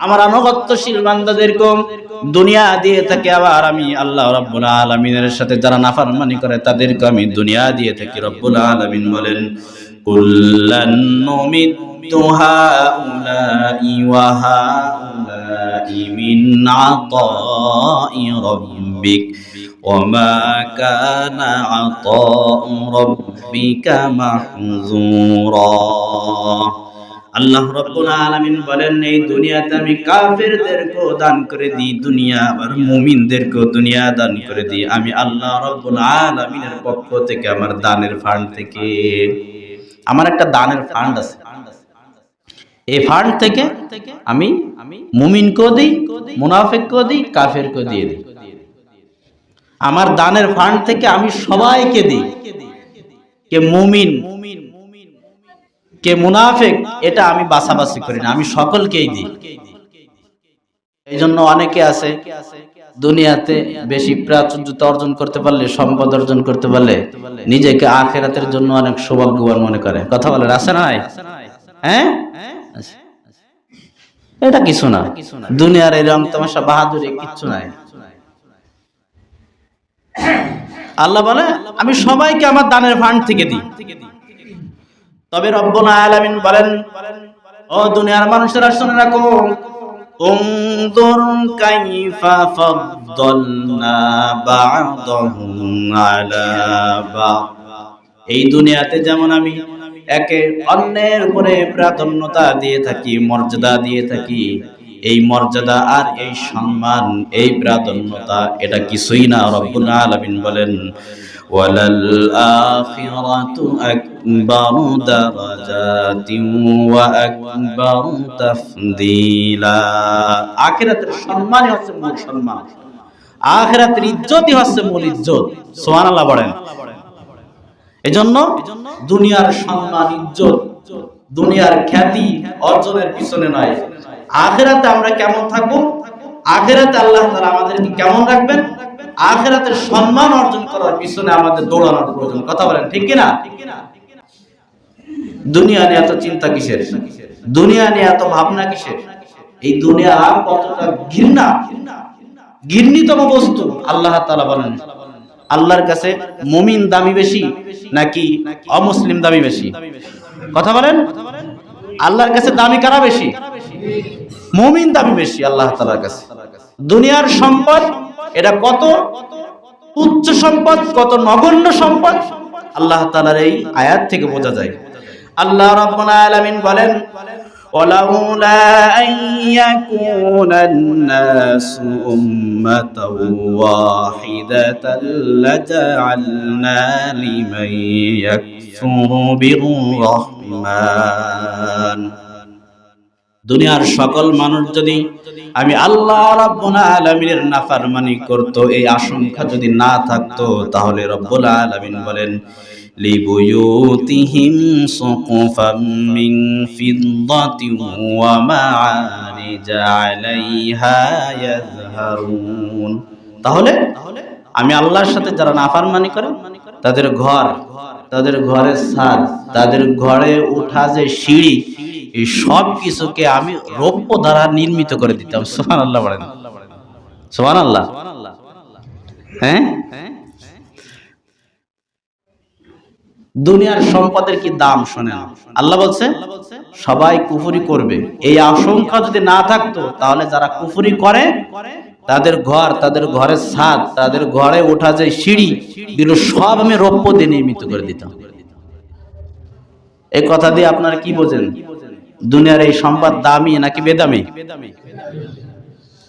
আমার আনুগত্যশীল বান্দাদেরকে দুনিয়া দিয়ে থাকে আবার আমি আল্লাহ রব্বুল আলমিনের সাথে যারা নাফরমানি করে তাদেরকে আমি দুনিয়া দিয়ে থাকি রব্বুল আলমিন বলেন কুল্লান নুমিদ্দু হাউলাই ওয়া হাউলাই মিন আতাই রাব্বিক وما كان عطاء ربك محظورا আল্লাহ রব্বুল আলামিন বলেন, এই দুনিয়াতে আমি কাফেরদেরকেও দান করে দিই, দুনিয়া আবার মুমিনদেরকেও দুনিয়া দান করে দিই। আমি আল্লাহ রব্বুল আলামিনের পক্ষ থেকে আমার দানের ফান্ড থেকে আমার একটা দানের ফান্ড আছে। এই ফান্ড থেকে আমি মুমিনকেও দিই, মুনাফিককেও দিই, কাফেরকেও দিয়ে দিই। আমার দানের ফান্ড থেকে আমি সবাইকে দিই। কে মুমিন কে মুনাফেক, এটা আমি বাছাবাছি করি না, আমি সকলকেই দিই। এই জন্য অনেকে আছে, দুনিয়াতে বেশি প্রাচুর্যতা অর্জন করতে পারলে, সম্পদ অর্জন করতে পারলে, নিজেকে আখেরাতের জন্য অনেক সৌভাগ্যবান মনে করে। কথা বলে আছে নাই হ্যাঁ? এটা কিছু না। দুনিয়ার এই রং তামাশা বাহাদুরি কিচ্ছু নাই। আল্লাহ বলে, আমি সবাইকে আমার দানের ফান্ড থেকে দিই। তবে রব্বুল আলামিন বলেন ও দুনিয়ার মানুষেরা শুনে রাখো انظر كيف فضلنا بعضهم على بعض এই দুনিয়াতে যেমন আমি একে অন্যের উপরে প্রাধান্যতা দিয়ে থাকি মর্যাদা দিয়ে থাকি এই মর্যাদা আর এই সম্মান এই প্রাধান্যতা এটা কিছুই না রব্বুল আলামিন বলেন وللآخرة أكبر درجات وأكبر تفضيلا আখিরাতের সম্মানই হচ্ছে মূল সম্মান আখিরাতের ইজ্জতই হচ্ছে মূল ইজ্জত সুবহানাল্লাহ বলেন এজন্য দুনিয়ার সম্মান ইজ্জত দুনিয়ার খ্যাতি অর্জনের পিছনে নয় আখেরাতে আমরা কেমন থাকবো আখেরাতে আল্লাহ তাআলা আমাদেরকে কেমন রাখবেন আখেরাতের সম্মান অর্জন করার পিছনে আমাদের দৌড়ানোর প্রয়োজন। কথা বলেন, ঠিক কিনা? দুনিয়া নিয়ে এত চিন্তা কিসের? দুনিয়া নিয়ে এত ভাবনা কিসের? এই দুনিয়া কতটা ঘৃণা? ঘৃণিতম বস্তু, আল্লাহ তাআলা বলেন। আল্লাহর কাছে মুমিন দামি বেশি নাকি অমুসলিম দামি বেশি? কথা বলেন। আল্লাহর কাছে দামি কারা বেশি? মুমিন দামি বেশি, আল্লাহ তাআলার কাছে। দুনিয়ার সম্পদ এটা কত উচ্চ সম্পদ কত নগণ্য সম্পদ আল্লাহ তাআলার এই আয়াত থেকে বোঝা যায় আল্লাহ রাব্বুল আলামিন বলেন ولولا أن يكون الناس أمة واحدة لجعلنا لمن يكفر بالرحمن দুনিয়ার সকল মানুষ যদি আমি আল্লাহ রাব্বুল আলামিনের নাফরমানি করত, এই আশঙ্কা যদি না থাকতো, তাহলে রব্বুল আলামিন বলেন মিন ফিদ্দাতিন ওয়া মাআরিজ আলাইহা ইয়াযহারুন। তাহলে আমি আল্লাহর সাথে যারা নাফরমানি করে, তাদের ঘর, তাদের ঘরের ছাদ, তাদের ঘরে ওঠা যে সিঁড়ি এই সব কিছুকে আমি রৌপ্য দ্বারা নির্মিত করে দিতাম। সোহান আল্লাহ বলেন। সোহান আল্লাহ হ্যাঁ? দুনিয়ার সম্পদের কি দাম শোনেন? আল্লাহ বলছে, সবাই কুফুরি করবে। এই আশঙ্কা যদি না থাকতো, তাহলে যারা কুফুরি করে, তাদের ঘর, তাদের ঘরের ছাদ, তাদের ঘরে ওঠা যে সিঁড়ি, এগুলো সব আমি রৌপ্য দিয়ে নির্মিত করে দিতাম। এই কথা দিয়ে আপনারা কি বোঝেন? দুনিয়ার এই সম্পদ দামি নাকি বেদামি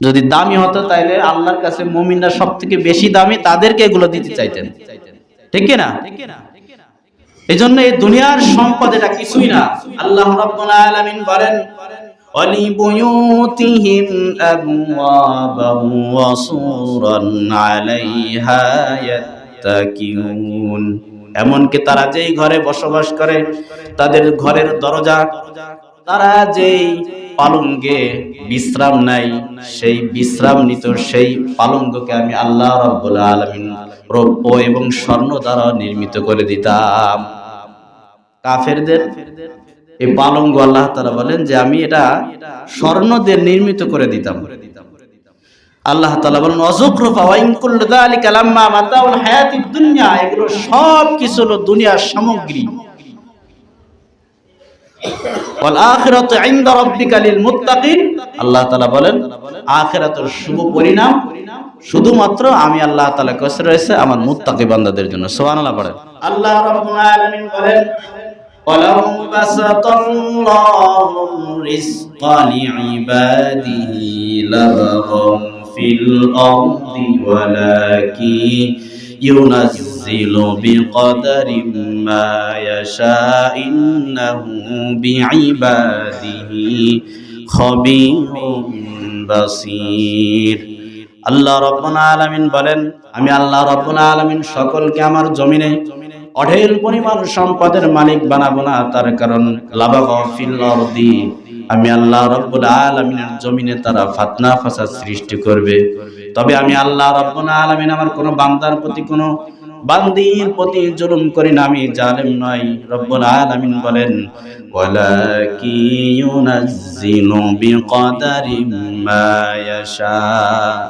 যদি দামি হতো তাইলে আল্লাহর কাছে মুমিনরা সব থেকে বেশি দামি তাদেরকে এগুলো দিতে চাইতেন ঠিক না এই জন্য এই দুনিয়ার সম্পদ এটা কিছুই না আল্লাহ রাব্বুল আলামিন বলেন ولبيوتهم أبوابا وسورا عليها يتكئون এমনকি তারা যেই ঘরে বসবাস করে তাদের ঘরের দরজা তারা যেই পালঙ্গে বিশ্রাম নাই সেই বিশ্রাম নিত, সেই পালঙ্গকে আমি আল্লাহ রাব্বুল আলামিন রৌপ্য এবং স্বর্ণ দ্বারা নির্মিত করে দিতাম। কাফেরদের এই পালঙ্গ আল্লাহ তাআলা বলেন যে আমি এটা স্বর্ণ দিয়ে নির্মিত করে দিতাম। আল্লাহ তাআলা বলেন অজুকরুফা ওয়া ইন কুল্লু যালিকা লাম্মা মাতাউল হায়াতিদ দুনিয়া এগুলো সব কিছু হলো দুনিয়ার সামগ্রী। ওয়াল আখিরাতু ইনদা রাব্বিকা লিল মুত্তাকিন আল্লাহ তাআলা বলেন আখিরাতের শুভ পরিণাম শুধুমাত্র আমি আল্লাহ তাআলা কাছে রয়েছে আমার মুত্তাকি বান্দাদের জন্য সুবহানাল্লাহ পড়েন আল্লাহ রাব্বুল আলামিন বলেন ولو بسط الله الرزق لعباده لبغوا في الأرض ولكن ينزل بقدر ما يشاء إنه بعباده خبير بصير আল্লাহ রব্বুল আলামিন বলেন আমি আল্লাহ রব্বুল আলামিন সকলকে আমার জমিনে অঢেল পরিমাণ সম্পদের মালিক বানাবো না তার কারণ লাবাগ ফিল আরদি আমি আল্লাহ রব্বুল আলামিনের জমিনে তারা ফাতনা ফাসাদ সৃষ্টি করবে তবে আমি আল্লাহ রব্বুল আলামিন আমার কোনো বান্দার প্রতি কোনো বান্দির প্রতি জুলুম করি না, আমি জালেম নই। রব্বুল আলামিন বলেন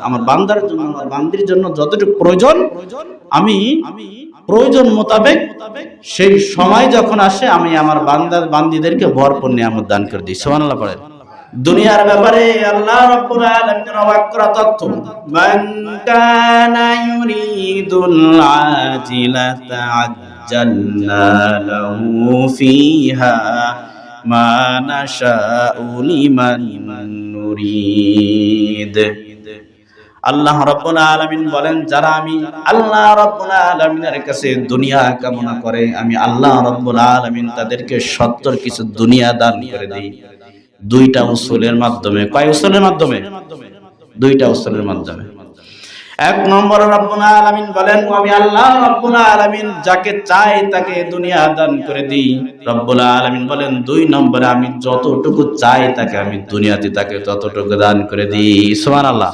আমার বান্দার জন্য, আমার বান্দির জন্য যতটুকু প্রয়োজন, আমি প্রয়োজন মোতাবেক সেই সময় যখন আসে, আমি আমার বান্দার, বান্দিদেরকে ভরপুর নিয়ামত দান করে দিই। সুবহানাল্লাহ পড়েন। দুনিয়ার ব্যাপারে আল্লাহ রাব্বুল আলামিনের অবাক করা তথ্য। মান কানা ইউরিদুল আজিলাতা আজ্জালনা লাহু ফিহা মা নাশাউ লিমান নুরিদ। আল্লাহ রাব্বুল আলামিন বলেন, যারা আমি আল্লাহ রাব্বুল আলামিনের কাছে দুনিয়া কামনা করে, আমি আল্লাহ রাব্বুল আলামিন তাদেরকে সত্তর কিছু দুনিয়া দান করে দেই। দুইটা উসুলের মাধ্যমে। কয় উসুলের মাধ্যমে? দুইটা উসুলের মাধ্যমে। এক নম্বর রব্বুল আলামিন বলেন, আমি আল্লাহ রব্বুল আলামিন যাকে চাই তাকে দুনিয়া দান করে দিই। রব্বুল আলামিন বলেন, দুই নম্বরে আমি যতটুকু চাই তাকে আমি দুনিয়াতে তাকে ততটুকু দান করে দিই। সুবহানাল্লাহ।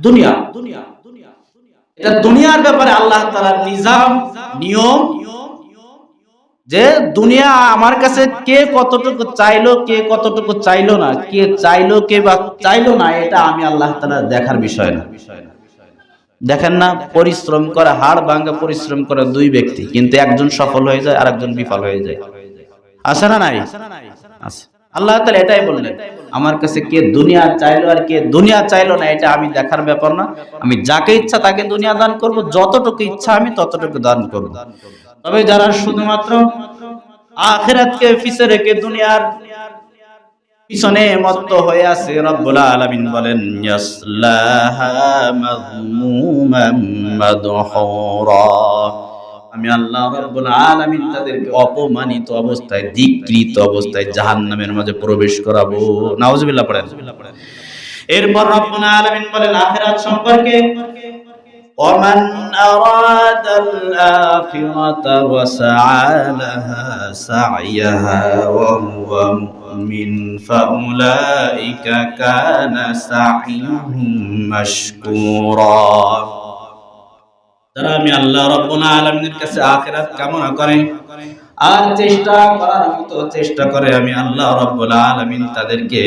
দুনিয়া। এটা দুনিয়ার ব্যাপারে আল্লাহ তাআলার নিজাম, নিয়ম যে দুনিয়া আমার কাছে কে কতটুকু চাইলো, কে কতটুকু চাইলো না, কে চাইলো, কে বা চাইলো না, এটা আমি আল্লাহ তাআলা দেখার বিষয় না। দেখেন না, পরিশ্রম করে, হাড় ভাঙ্গা পরিশ্রম করে দুই ব্যক্তি, কিন্তু একজন সফল হয়ে যায় আর একজন বিফল হয়ে যায়। আছে না নাই? আল্লাহ তাআলা এটাই বললেন, আমার কাছে কে দুনিয়া চাইলো আর কে দুনিয়া চাইলো না, এটা আমি দেখার ব্যাপার না। আমি যাকে ইচ্ছা তাকে দুনিয়া দান করব, যতটুকু ইচ্ছা আমি ততটুকু দান করব। তবে যারা শুধুমাত্র আখেরাতকে পিছে রেখে দুনিয়ার পিছনে মত্ত হয়ে আছে, রব্বুল আলামিন বলেন আমি আল্লাহ রাব্বুল আলামিন তাদেরকে অপমানিত অবস্থায় ধিকৃত অবস্থায় জাহান্নামের মাঝে প্রবেশ করাবো। নাউজুবিল্লাহ পড়েন। এরপর রব্বুল আলামিন বলেন, আখিরাত সম্পর্কে ومن أراد الآخرة وسعى لها سعيها وهو مؤمن فأولئك كان سعيهم مشكورا যারা আমি আল্লাহ রব্বুল আলামিনের কাছে আখিরাত কামনা করে আর চেষ্টা করার মতো চেষ্টা করে আমি আল্লাহ রব্বুল আলামিন তাদেরকে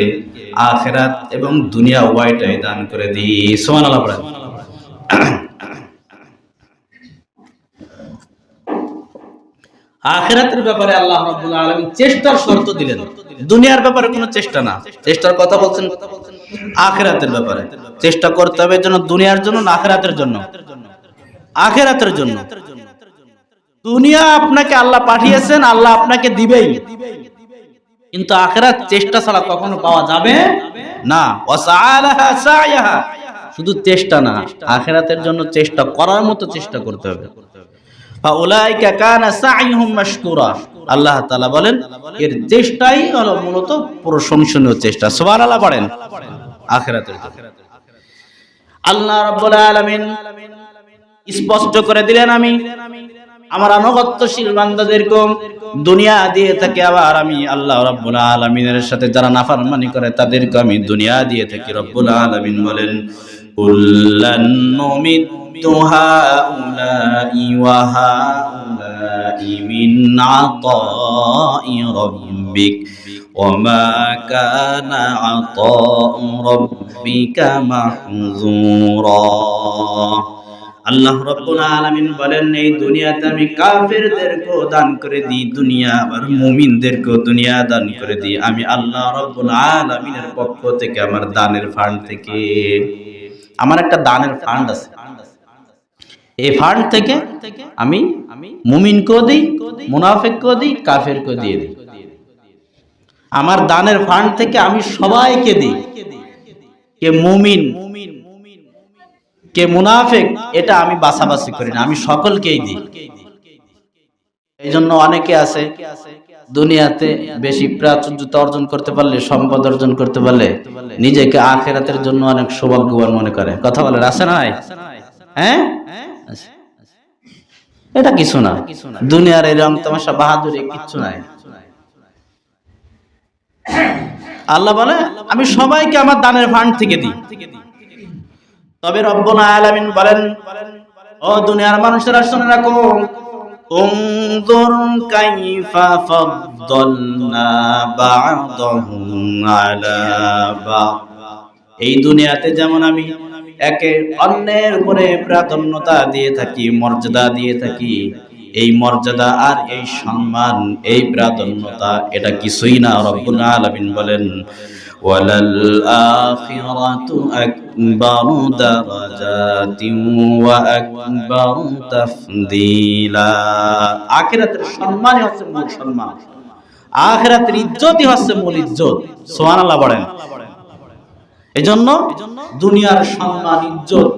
আখিরাত এবং দুনিয়া উভয়টাই দান করে দিই সুবহানাল্লাহ পড়েন আখিরাতের ব্যাপারে আল্লাহ আলামিন চেষ্টার শর্ত দিলেন। দুনিয়ার ব্যাপারে কোনো চেষ্টা না। চেষ্টার কথা বলছেন আখিরাতের ব্যাপারে। চেষ্টা করতে হবে জন্য দুনিয়ার জন্য না আখিরাতের জন্য। আখিরাতের জন্য। দুনিয়া আপনাকে আল্লাহ পাঠিয়েছেন, আল্লাহ আপনাকে দিবেই। কিন্তু আখিরাত চেষ্টা ছাড়া কখনো পাওয়া যাবে না। শুধু চেষ্টা না, আখিরাতের জন্য চেষ্টা করার মতো চেষ্টা করতে হবে। ফাউলাইকা কানা সাইহুম মাশকুরা। আল্লাহ তাআলা বলেন, এর চেষ্টাই হলো মূলত প্রশংসনীয় চেষ্টা। সুবহানাল্লাহ পড়েন। আখিরাতের আল্লাহ রাব্বুল আলামিন স্পষ্ট করে দিলেন আমি, আমার আনুগত্যশীল বান্দাদেরকে দুনিয়া দিয়ে থাকি আবার আমি আল্লাহ রাব্বুল আলামিনের সাথে যারা নাফরমানি করে তাদেরকে আমি দুনিয়া দিয়ে থাকি রব্বুল আলামিন বলেন, কুল্লান নুমিদ্দু হাউলাই ওয়া হাউলাই মিন আতাই ربك وما كان عطاء ربك محظورا আল্লাহ রব্বুল আলামিন বলেন এই দুনিয়াতে আমি কাফেরদেরকেও দান করে দিই দুনিয়া আবার মুমিনদেরকেও দুনিয়া দান করে দিই আমি আল্লাহ রব্বুল আলামিনের পক্ষ থেকে আমার দানের ফান্ড থেকে আমার একটা দানের ফান্ড আছে এই ফান্ড থেকে আমি মুমিনকেও দিই, মুনাফিককেও দিই, কাফেরকেও দিয়ে দিই। আমার দানের ফান্ড থেকে আমি সবাইকে দিই। কে মুমিন, কে মুনাফেক, এটা আমি বাছাবাছি করি না, আমি সকলকেই দিই। এই জন্য অনেকে আছে, দুনিয়াতে বেশি প্রাচুর্যতা অর্জন করতে পারলে, সম্পদ অর্জন করতে পারলে, নিজেকে আখেরাতের জন্য অনেক সৌভাগ্যবান মনে করে। কথা বলে আছে নাই হ্যাঁ? এটা কিছু না দুনিয়ার এই রং তামাশা বাহাদুরি কিচ্ছু নাই আল্লাহ বলে আমি সবাইকে আমার দানের ফান্ড থেকে দিই তবে রব্বুল আলামিন বলেন ও দুনিয়ার মানুষেরা শুনে রাখো انظر كيف فضلنا بعضهم على بعض এই দুনিয়াতে যেমন আমি একে অন্যের উপরে প্রাধান্যতা দিয়ে থাকি, মর্যাদা দিয়ে থাকি। এই মর্যাদা আর এই সম্মান, এই প্রাধান্যতা, এটা কিছুই না, রব্বুল আলামিন বলেন, ওয়ালাল আখিরাতু আকবার দারাজাতিন ওয়া আকবার তাফদীলা। আখিরাতের সম্মানই হচ্ছে মূল সম্মান। আখিরাতের ইজ্জতই হচ্ছে মূল ইজ্জত। সুবহানাল্লাহ বলেন। এজন্য দুনিয়ার সম্মান, ইজ্জত,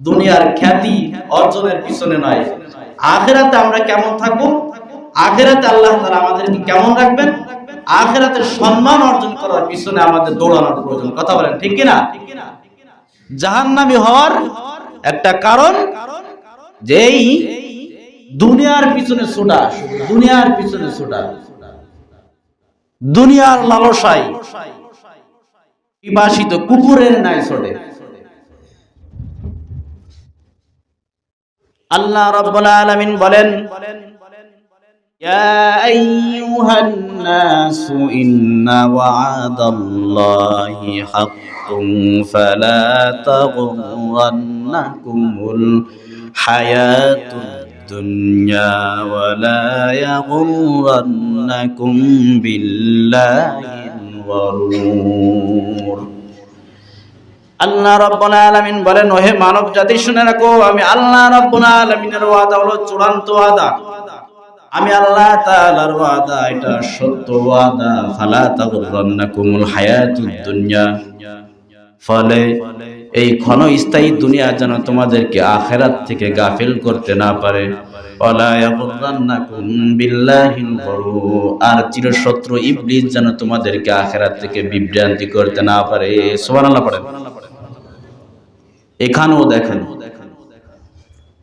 দুনিয়ার খ্যাতি অর্জনের পিছনে নয়। আখেরাতে আমরা কেমন থাকব? আখেরাতে আল্লাহ তাআলা আমাদেরকে কেমন রাখবেন? আখেরাতের সম্মান অর্জন করার পিছনে আমাদের দৌড়ানোর প্রয়োজন। কথা বলেন, ঠিক কিনা? জাহান্নামী হওয়ার একটা কারণ যেই দুনিয়ার পিছনে ছোটা, দুনিয়ার পিছনে ছোটা। দুনিয়ার লালসাই বিবাসিত কুকুরের নাই ছোটে। আল্লাহ রব্বুল আলামিন বলেন, ইয়া আইয়ুহান নাস ইন্না ওয়া'দাল্লাহি হাক্কুম ফালা তাগুররান্নাকুমুল হায়াতুদ দুনিয়া ওয়া লা বিল্লাহি الغرور আল্লাহ রব্বুল আলামিন বলেন ওহে মানব জাতি শুনে রাখো আমি আল্লাহ রব্বুল আলামিনের ওয়াদা হলো চূড়ান্ত ওয়াদা আমি আল্লাহ তাআলার ওয়াদা এটা সত্য ওয়াদা ফালা তাগুররান্নাকুমুল হায়াতুদ দুনিয়া ফলে এই ক্ষণস্থায়ী দুনিয়া যেন তোমাদেরকে আখেরাত থেকে গাফিল করতে না পারে। আর চিরশত্রু ইবলিস যেন তোমাদেরকে আখেরাত থেকে বিভ্রান্তি করতে না পারে। এখানেও দেখেন,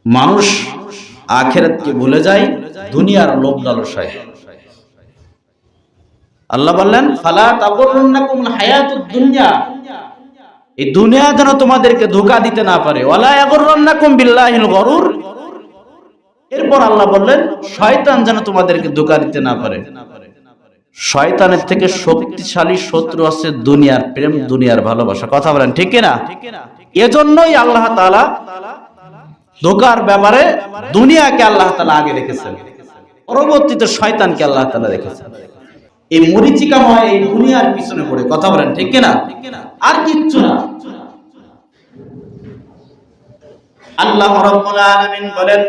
মানুষ আখেরাতকে ভুলে যায়, দুনিয়ার লোভ লালসায়। আল্লাহ বললেন, ফালা তাগরুন্নাকুম হায়াতুদ দুনিয়া। এই দুনিয়া যেন তোমাদেরকে ধোকা দিতে না পারে। এরপর আল্লাহ বললেন, শয়তান যেন তোমাদেরকে ধোকা দিতে না পারে। শয়তানের থেকে শক্তিশালী শত্রু আছে দুনিয়ার প্রেম, দুনিয়ার ভালোবাসা। কথা বলেন, ঠিক কিনা? এজন্যই আল্লাহ তাআলা ধোকার ব্যাপারে দুনিয়াকে আল্লাহ তাআলা আগে রেখেছেন। পরবর্তীতে শয়তানকে আল্লাহ তাআলা রেখেছেন। এই মরিচিকাময় এই দুনিয়ার পিছনে পড়ে। কথা বলেন, ঠিক কিনা? আর কিচ্ছু না। আল্লাহ রাব্বুল আলামিন বলেন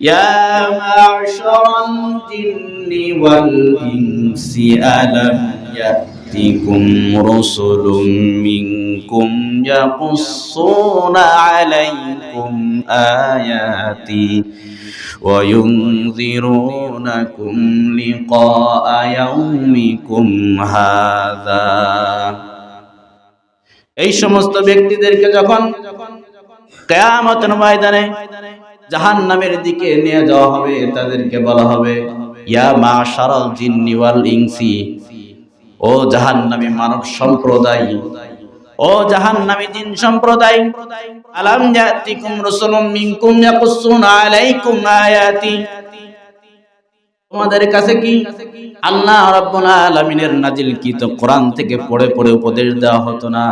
يا معشر الجن والإنس ألم يأتكم رسل منكم يقصون عليكم آياتي وينذرونكم لقاء يومكم هذا এই সমস্ত ব্যক্তিদেরকে যখন কেয়ামতের ময়দানে জাহান নামের দিকে নিয়ে যাওয়া হবে, তাদেরকে বলা হবে, ইয়া মা সারাল জিন্নি ওয়াল ইনসি, ও জাহান্নামী মানব সম্প্রদায়, ও জাহান্নামী জিন সম্প্রদায়, আলাম জাতিকুম রাসূলুম মিনকুম ইয়াকুসুনা আলাইকুম আয়াতি। তোমাদের কাছে কি আল্লাহ রাব্বুল আলামিনের নাজিল কি? তো কোরআন থেকে পড়ে পড়ে উপদেশ দেওয়া হতো না।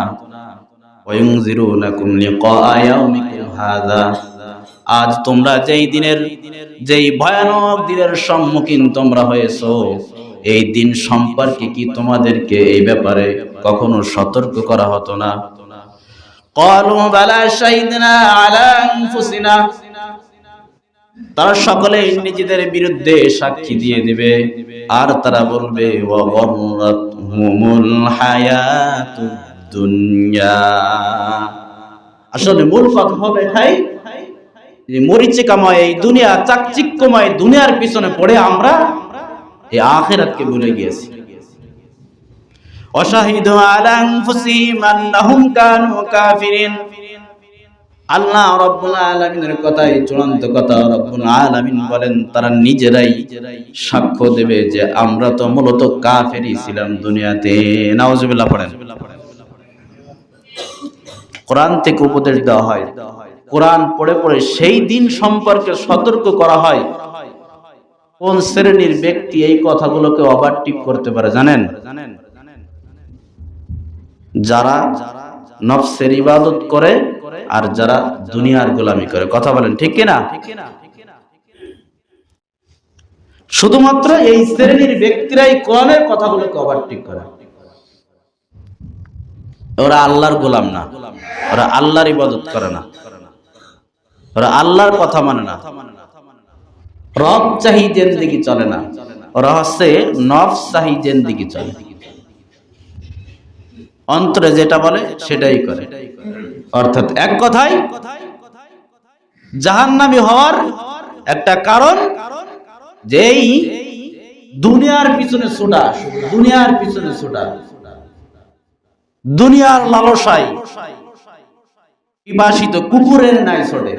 আজ তোমরা যেই দিনের, যেই ভয়ানক দিনের সম্মুখীন তোমরা হয়েছ, এই দিন সম্পর্কে কি তোমাদেরকে এই ব্যাপারে কখনো সতর্ক করা হতো না? তারা সকলে নিজেদের বিরুদ্ধে সাক্ষী দিয়ে দিবে। আর তারা বলবে হায়াতুদ আসলে মূল কথা হবে যে মরিচিকাময় এই দুনিয়া, চাকচিক্যময় দুনিয়ার পিছনে পড়ে আমরা এই আখিরাতকে ভুলে গিয়েছি। অশাহিদু কানু কাফিরিন। আল্লাহ রব্বুল আলামিনের কথাই চূড়ান্ত কথা, রব্বুল আলামিন বলেন, তারা নিজেরাই সাক্ষ্য দেবে যে আমরা তো মূলত কাফেরই ছিলাম দুনিয়াতে। নাউজুবিল্লাহ পড়েন। কোরআন থেকে উপদেশ দেওয়া হয়। কোরআন পড়ে পড়ে সেই দিন সম্পর্কে সতর্ক করা হয়। কোন শ্রেণির ব্যক্তি এই কথাগুলোকে ওভারটিক করতে পারে জানেন? যারা নফসের ইবাদত করে আর যারা দুনিয়ার গোলামি করে। কথা বলেন, ঠিক কিনা শুধুমাত্র এই শ্রেণির ব্যক্তিরাই কোরআনের কথাগুলোকে ওভারটিক করে। ওরা আল্লাহর গোলাম না। ওরা আল্লাহর ইবাদত করে না। ওরা আল্লাহর কথা মানে না। রব চাহি জেন্দিগি চলে না। ওরা হচ্ছে নফস চাহি জেন্দিগি চলে। অন্তরে যেটা বলে সেটাই করে। অর্থাৎ এক কথায় জাহান্নামী হওয়ার একটা কারণ যেই দুনিয়ার পিছনে ছোটা, দুনিয়ার পিছনে ছোটা। দুনিয়ার লালসায় কুকুরের নাই ছোটে।